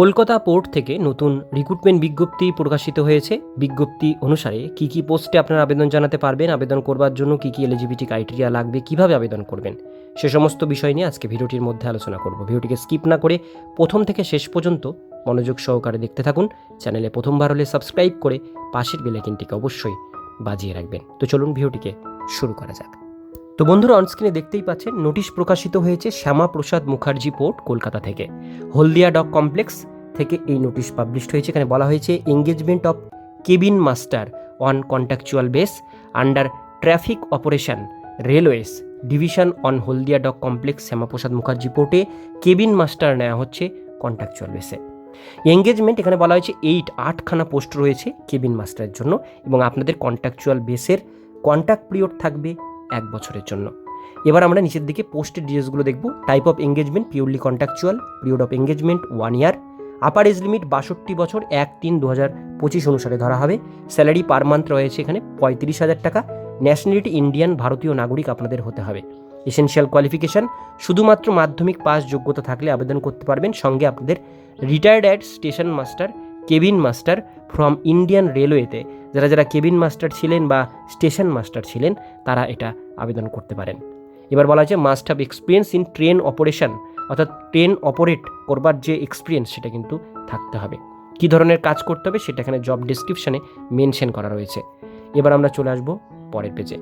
Kolkata port থেকে নতুন recruitment বিজ্ঞপ্তি প্রকাশিত হয়েছে। বিজ্ঞপ্তি অনুসারে কি কি পোস্টে আপনারা আবেদন জানাতে পারবেন, আবেদন করবার জন্য কি কি এলিজিবিলিটি ক্রাইটেরিয়া লাগবে, কীভাবে আবেদন করবেন, সে সমস্ত বিষয় নিয়ে আজকে ভিডিওটির মধ্যে আলোচনা করব। ভিডিওটিকে স্কিপ না করে প্রথম থেকে শেষ পর্যন্ত মনোযোগ সহকারে দেখতে থাকুন। চ্যানেলে প্রথমবার হলে সাবস্ক্রাইব করে পাশের বেলাইকিনটিকে অবশ্যই বাজিয়ে রাখবেন। তো চলুন ভিডিওটিকে শুরু করা যাক। তো বন্ধুরা অনস্ক্রিনে দেখতেই পাচ্ছেন, নোটিশ প্রকাশিত হয়েছে শ্যামা প্রসাদ মুখার্জি পোর্ট কলকাতা থেকে। হলদিয়া ডক কমপ্লেক্স থেকে এই নোটিশ পাবলিশড হয়েছে। এখানে বলা হয়েছে engagement of cabin master on contractual base under traffic operation railways division on Haldia dock complex Shyamaprasad Mukherjee পোর্টে cabin master নেওয়া হচ্ছে কন্ট্রাকচুয়াল বেসে এঙ্গেজমেন্ট এখানে বলা হয়েছে এইট আটখানা পোস্ট রয়েছে কেবিন মাস্টারের জন্য এবং আপনাদের কন্ট্রাকচুয়াল বেসের কন্ট্যাক্ট পিরিয়ড থাকবে এক বছরের জন্য। এবার আমরা নিচের দিকে পোস্টের ডিটেলসগুলো দেখব। Type of engagement purely contractual period of engagement one year upper age limit বাষট্টি বছর, এক তিন দু হাজার পঁচিশ অনুসারে ধরা হবে। স্যালারি পার মান্থ রয়েছে এখানে পঁয়ত্রিশ হাজার টাকা। ন্যাশনালিটি ইন্ডিয়ান ভারতীয় নাগরিক আপনাদের হতে হবে। এসেনশিয়াল কোয়ালিফিকেশান শুধুমাত্র মাধ্যমিক পাস যোগ্যতা থাকলে আবেদন করতে পারবেন। সঙ্গে আপনাদের retired add station master cabin master from Indian রেলওয়েতে যারা যারা কেবিন মাস্টার ছিলেন বা স্টেশন মাস্টার ছিলেন, তারা এটা আবেদন করতে পারেন। এবার বলা হয়েছে must have experience in train operation অর্থাৎ ট্রেন অপারেট করবার যে এক্সপিরিয়েন্স সেটা কিন্তু থাকতে হবে। কী ধরনের কাজ করতে হবে, সেটা এখানে জব ডিসক্রিপশানে মেনশন করা রয়েছে। এবার আমরা চলে আসব পরের পেজে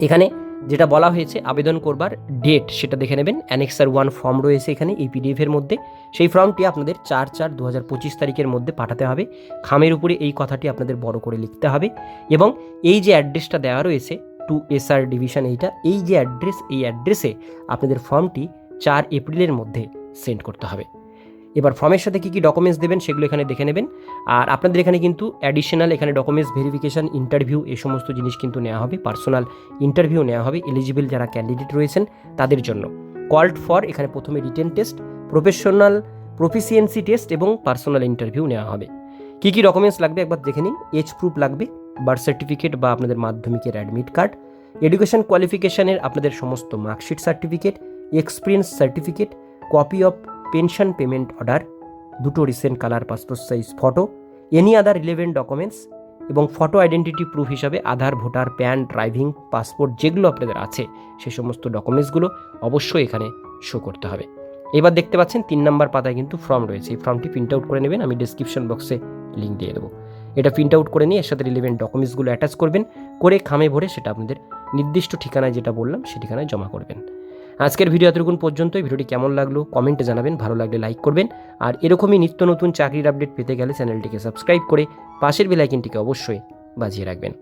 এখানে যেটা বলা হয়েছে আবেদন করবার ডেট সেটা দেখে নেবেন। অ্যানেক্সার ওয়ান ফর্ম রয়েছে এখানে, এই পিডিএফের মধ্যে। সেই ফর্মটি আপনাদের চার চার দু হাজার পঁচিশ তারিখের মধ্যে পাঠাতে হবে। খামের উপরে এই কথাটি আপনাদের বড় করে লিখতে হবে। এবং এই যে অ্যাড্রেসটা দেওয়া রয়েছে টু এসআর ডিভিশন এইটা, এই যে অ্যাড্রেস এই অ্যাড্রেসে আপনাদের ফর্মটি চার এপ্রিলের মধ্যে সেন্ড করতে হবে। এবার ফর্মের সাথে কী কী ডকুমেন্টস দেবেন সেগুলো এখানে দেখে নেবেন। আর আপনাদের এখানে কিন্তু অ্যাডিশনাল এখানে ডকুমেন্টস ভেরিফিকেশান ইন্টারভিউ এই সমস্ত জিনিস কিন্তু নেওয়া হবে পার্সোনাল ইন্টারভিউ নেওয়া হবে এলিজিবল যারা ক্যান্ডিডেট রয়েছেন তাদের জন্য। কল্ড ফর এখানে প্রথমে written test professional proficiency test এবং পার্সোনাল ইন্টারভিউ নেওয়া হবে। কী কী ডকুমেন্টস লাগবে একবার দেখে নিন। এজ প্রুফ লাগবে বার্থ সার্টিফিকেট বা আপনাদের মাধ্যমিকের অ্যাডমিট কার্ড এডুকেশন কোয়ালিফিকেশানের আপনাদের সমস্ত marksheet certificate experience certificate copy of pension payment order, দুটো recent colour passport size photo any other relevant documents এবং ফটো আইডেন্টিটি প্রুফ হিসাবে Aadhaar, voter PAN driving passport যেগুলো আপনাদের আছে, সে সমস্ত ডকুমেন্টসগুলো অবশ্যই এখানে শো করতে হবে। এবার দেখতে পাচ্ছেন তিন নম্বর পাতায় কিন্তু ফর্ম রয়েছে। এই ফর্মটি প্রিন্ট আউট করে নেবেন, আমি ডিসক্রিপশন বক্সে লিঙ্ক দিয়ে দেবো। এটা প্রিন্ট আউট করে নিয়ে এর সাথে রিলেভেন্ট ডকুমেন্টসগুলো অ্যাটাচ করবেন, করে খামে ভরে সেটা আপনাদের নির্দিষ্ট ঠিকানায় যেটা বললাম সে ঠিকানায় জমা করবেন। আজকের ভিডিও এতটুকুন পর্যন্ত ভিডিওটি কেমন লাগল কমেন্টে জানাবেন, ভালো লাগলে লাইক করবেন। আর এরকমই নিত্য নতুন চাকরির আপডেট পেতে গেলে চ্যানেলটিকে সাবস্ক্রাইব করে পাশের বেলাইকিনটিকে অবশ্যই বাজিয়ে রাখবেন।